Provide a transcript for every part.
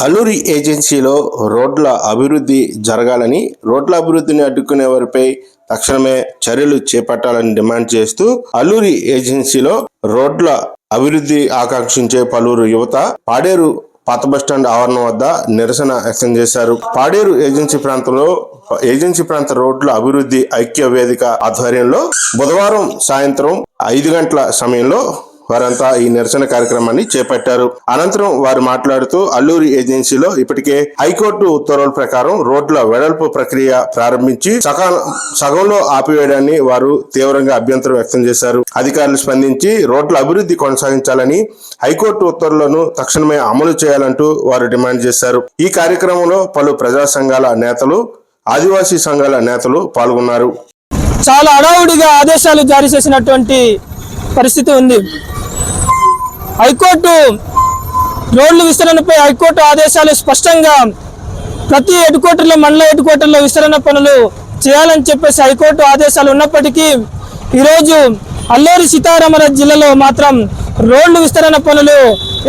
అల్లూరి ఏజెన్సీలో రోడ్ల అభివృద్ధి జరగాలని రోడ్ల అభివృద్ధిని అడ్డుకునే వారిపై తక్షణమే చర్యలు చేపట్టాలని డిమాండ్ చేస్తూ అల్లూరి ఏజెన్సీలో రోడ్ల అభివృద్ధి ఆకాంక్షించే పలువురు యువత పాడేరు పాత బస్టాండ్ ఆవరణం వద్ద నిరసన వ్యక్తం చేశారు. పాడేరు ఏజెన్సీ ప్రాంతంలో ఏజెన్సీ ప్రాంత రోడ్ల అభివృద్ధి ఐక్య వేదిక ఆధ్వర్యంలో బుధవారం సాయంత్రం ఐదు గంటల సమయంలో వారంతా ఈ నిరసన కార్యక్రమాన్ని చేపట్టారు. అనంతరం వారు మాట్లాడుతూ అల్లూరి ఏజెన్సీలో ఇప్పటికే హైకోర్టు ఉత్తర్వుల ప్రకారం రోడ్ల వెడల్పు ప్రక్రియ ప్రారంభించి సగంలో ఆపివేయడాన్ని వారు తీవ్రంగా అభ్యంతరం వ్యక్తం చేశారు. అధికారులు స్పందించి రోడ్ల అభివృద్ధి కొనసాగించాలని హైకోర్టు ఉత్తర్వులను తక్షణమే అమలు చేయాలంటూ వారు డిమాండ్ చేశారు. ఈ కార్యక్రమంలో పలు ప్రజా సంఘాల నేతలు ఆదివాసీ సంఘాల నేతలు పాల్గొన్నారు. చాలా అడావుడిగా ఆదేశాలు జారీ చేసినటువంటి పరిస్థితి ఉంది. హైకోర్టు రోడ్లు విస్తరణపై హైకోర్టు ఆదేశాలు స్పష్టంగా ప్రతి హెడ్ క్వార్టర్లో మండల హెడ్ క్వార్టర్లో విస్తరణ పనులు చేయాలని చెప్పేసి హైకోర్టు ఆదేశాలు ఉన్నప్పటికీ ఈరోజు అల్లూరి సీతారామరాజు జిల్లాలో మాత్రం రోడ్లు విస్తరణ పనులు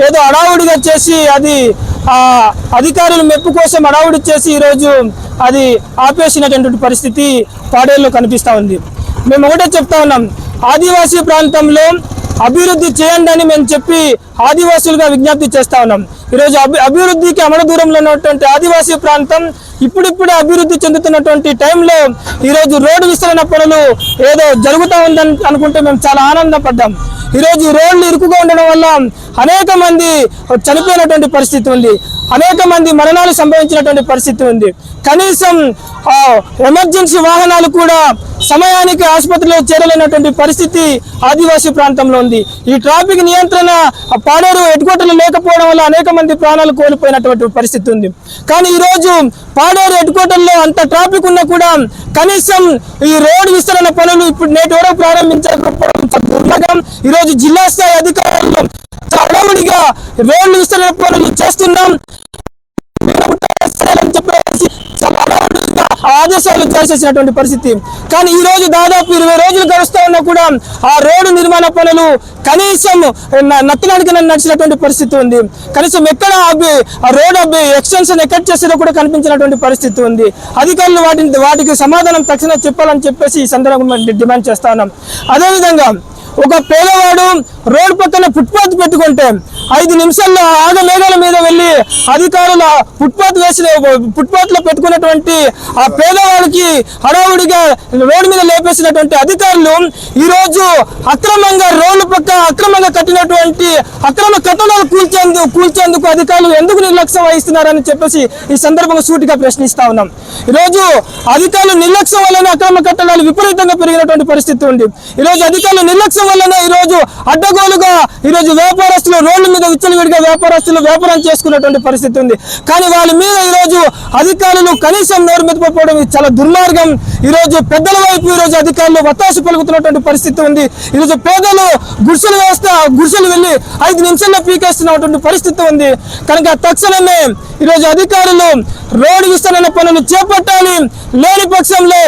ఏదో అడావుడిగా చేసి అది అధికారుల మెప్పు కోసం అడావుడి చేసి ఈరోజు అది ఆపేసినటువంటి పరిస్థితి పాడేరులో కనిపిస్తూ ఉంది. మేము ఒకటే చెప్తా ఉన్నాం. ఆదివాసీ ప్రాంతంలో అభివృద్ధి చేయండి అని మేము చెప్పి ఆదివాసులుగా విజ్ఞప్తి చేస్తా ఉన్నాం. ఈరోజు అభి అభివృద్ధికి అమల దూరంలో ఉన్నటువంటి ఆదివాసీ ప్రాంతం ఇప్పుడిప్పుడే అభివృద్ధి చెందుతున్నటువంటి టైంలో ఈరోజు రోడ్డు విస్తరణ పనులు ఏదో జరుగుతూ ఉందని అనుకుంటే మేము చాలా ఆనందపడ్డాం. ఈరోజు రోడ్లు ఇరుకుగా ఉండడం వల్ల అనేక మంది చనిపోయినటువంటి పరిస్థితి ఉంది. అనేక మంది మరణాలు సంభవించినటువంటి పరిస్థితి ఉంది. కనీసం ఎమర్జెన్సీ వాహనాలు కూడా సమయానికి ఆసుపత్రిలో చేరలేనటువంటి పరిస్థితి ఆదివాసీ ప్రాంతంలో ఉంది. ఈ ట్రాఫిక్ నియంత్రణ పాడేరు హెడ్ క్వార్టర్లు లేకపోవడం వల్ల అనేక మంది ప్రాణాలు కోల్పోయినటువంటి పరిస్థితి ఉంది. కానీ ఈ రోజు పాడేరు హెడ్ క్వార్టర్లో అంత ట్రాఫిక్ ఉన్నా కూడా కనీసం ఈ రోడ్డు విస్తరణ పనులు ఇప్పుడు నేటి వరకు ప్రారంభించకపోవడం చాలా ఈ రోజు జిల్లా స్థాయి అధికారులు హడావుడిగా రోడ్లు విస్తరణ పనులు చేస్తున్నాం. అని చెప్పేసి చాలా ఆదేశాలు చేసేసినటువంటి పరిస్థితి. కానీ ఈ రోజు దాదాపు ఇరవై రోజులు గడుస్తూ ఉన్నా కూడా ఆ రోడ్డు నిర్మాణ పనులు కనీసం న- నడిచినటువంటి పరిస్థితి ఉంది. కనీసం ఎక్కడ అబ్బి ఆ రోడ్ అబ్బి ఎక్స్టెన్షన్ ఎక్కడ చేసేదో కూడా కనిపించినటువంటి పరిస్థితి ఉంది. అధికారులు వాటిని వాటికి సమాధానం తక్షణం చెప్పాలని చెప్పేసి ఈ సందర్భంగా డిమాండ్ చేస్తా ఉన్నాం. అదేవిధంగా ఒక పేదవాడు రోడ్డు పక్కన ఫుట్పాత్ పెట్టుకుంటే ఐదు నిమిషాల్లో ఆగ మేఘాల మీద వెళ్ళి అధికారుల ఫుట్పాత్ వేసిన ఫుట్పాత్లో పెట్టుకున్నటువంటి ఆ పేదవాడికి హడావుడిగా రోడ్డు మీద లేపేసినటువంటి అధికారులు ఈ రోజు అక్రమంగా రోడ్ల పక్క అక్రమంగా కట్టినటువంటి అక్రమ కట్టడాలు కూల్చేందుకు కూల్చేందుకు అధికారులు ఎందుకు నిర్లక్ష్యం వహిస్తున్నారని చెప్పేసి ఈ సందర్భంగా సూటిగా ప్రశ్నిస్తా ఉన్నాం. ఈరోజు అధికారులు నిర్లక్ష్యం వల్లనే అక్రమ కట్టడాలు విపరీతంగా పెరిగినటువంటి పరిస్థితి ఉంది. ఈరోజు అధికారులు నిర్లక్ష్యం వల్లనే ఈరోజు అడ్డగోలుగా ఈరోజు వ్యాపారస్తులు రోడ్లు మీద విచ్చలవిడిగా వ్యాపారస్తులు వ్యాపారం చేసుకున్నటువంటి పరిస్థితి ఉంది. కానీ వాళ్ళ మీద ఈరోజు అధికారులు కనీసం నోరు మెదపకపోవడం చాలా దుర్మార్గం. ఈరోజు పెద్దల వైపు ఈరోజు అధికారులు వత్తాసు పలుకుతున్నటువంటి పరిస్థితి ఉంది. ఈరోజు పేదలు గుడిసెలు వేస్తే గుడిసెలు వెళ్ళి ఐదు నిమిషాల్లో పీకేస్తున్నటువంటి పరిస్థితి ఉంది. కనుక తక్షణమే ఈరోజు అధికారులు రోడ్డు విస్తరణ పనులు చేపట్టాలి. లేని పక్షంలో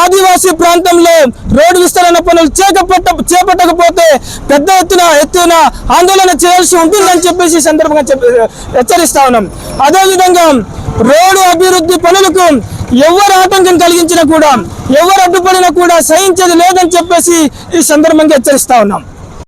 ఆదివాసీ ప్రాంతంలో రోడ్డు విస్తరణ పనులు చేపట్ట చేపట్టకపోతే పెద్ద ఎత్తున ఎత్తున ఆందోళన చేయాల్సి ఉంటుందని చెప్పేసి సందర్భంగా చెప్ప హెచ్చరిస్తా ఉన్నాం. అదేవిధంగా రోడ్డు అభివృద్ధి పనులకు ఎవరు ఆటంకం కలిగించినా కూడా ఎవరు అడ్డుపడినా కూడా సహించేది లేదని చెప్పేసి ఈ సందర్భంగా హెచ్చరిస్తా ఉన్నాం.